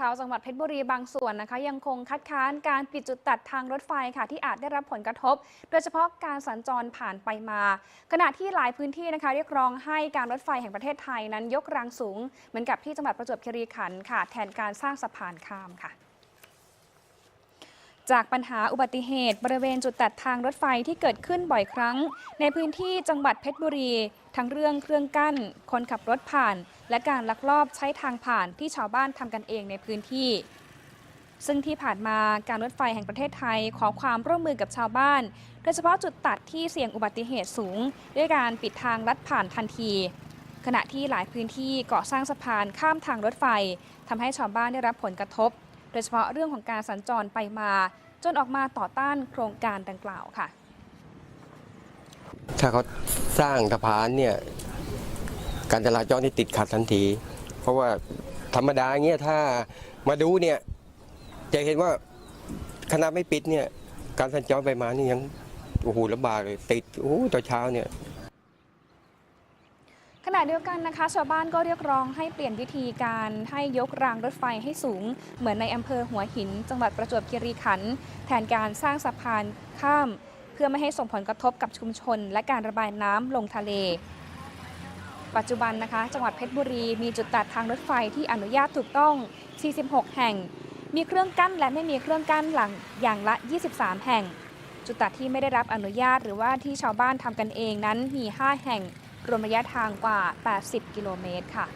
ชาวจังหวัดเพชรบุรีบางส่วนนะคะ ยังคงคัดค้านการปิดจุดตัดทางรถไฟค่ะ ที่อาจได้รับผลกระทบ โดยเฉพาะการสัญจรผ่านไปมา ขณะที่หลายพื้นที่นะคะ เรียกร้องให้การรถไฟแห่งประเทศไทยนั้นยกรางสูง เหมือนกับที่จังหวัดประจวบคีรีขันธ์ค่ะ แทนการสร้างสะพานข้ามค่ะ จากปัญหาอุบัติเหตุ บริเวณจุดตัดทางรถไฟที่เกิดขึ้นบ่อยครั้ง ในพื้นที่จังหวัดเพชรบุรี ทั้งเรื่องเครื่องกั้น คนขับรถผ่าน และการลักลอบใช้ทางผ่านที่ชาวบ้านทำกันเองในพื้นที่ ซึ่งที่ผ่านมาการรถไฟแห่งประเทศไทยขอความร่วมมือกับชาวบ้าน โดยเฉพาะจุดตัดที่เสี่ยงอุบัติเหตุสูง ด้วยการปิดทางลัดผ่านทันทีขณะที่หลายพื้นที่ก่อสร้างสะพานข้ามทางรถไฟทำให้ชาวบ้านได้รับผลกระทบ โดยเฉพาะเรื่องของการสัญจรไปมา จนออกมาต่อต้านโครงการดังกล่าวค่ะ ถ้าเขาสร้างสะพานเนี่ยการจราจรที่ติดขัดทันที เพราะว่าธรรมดาเงี้ยถ้ามาดูเนี่ยจะเห็นว่าคณะไม่ปิดเนี่ยการสัญจรไปมานี่ยังโอ้โหลำบากเลยติดโอ้โหตอนเช้าเนี่ยะเดียวกันนะคะ ชาวบ้านก็เรียกร้องให้เปลี่ยนวิธีการให้ยกรางรถไฟให้สูง เหมือนในอำเภอหัวหิน จังหวัดประจวบคีรีขันธ์แทนการสร้างสะพานข้าม เพื่อไม่ให้ส่งผลกระทบกับชุมชน และการระบายน้ำลงทะเล ปัจจุบันนะคะ จังหวัดเพชรบุรีมีจุดตัดทางรถไฟที่อนุญาตถูกต้อง 46 แห่ง มีเครื่องกั้นและไม่มีเครื่องกั้นหลังอย่างละ 23 แห่ง จุดตัดที่ไม่ได้รับอนุญาตหรือว่าที่ชาวบ้านทำกันเองนั้นมี 5 แห่ง รวมระยะทางกว่า 80 กิโลเมตรค่ะ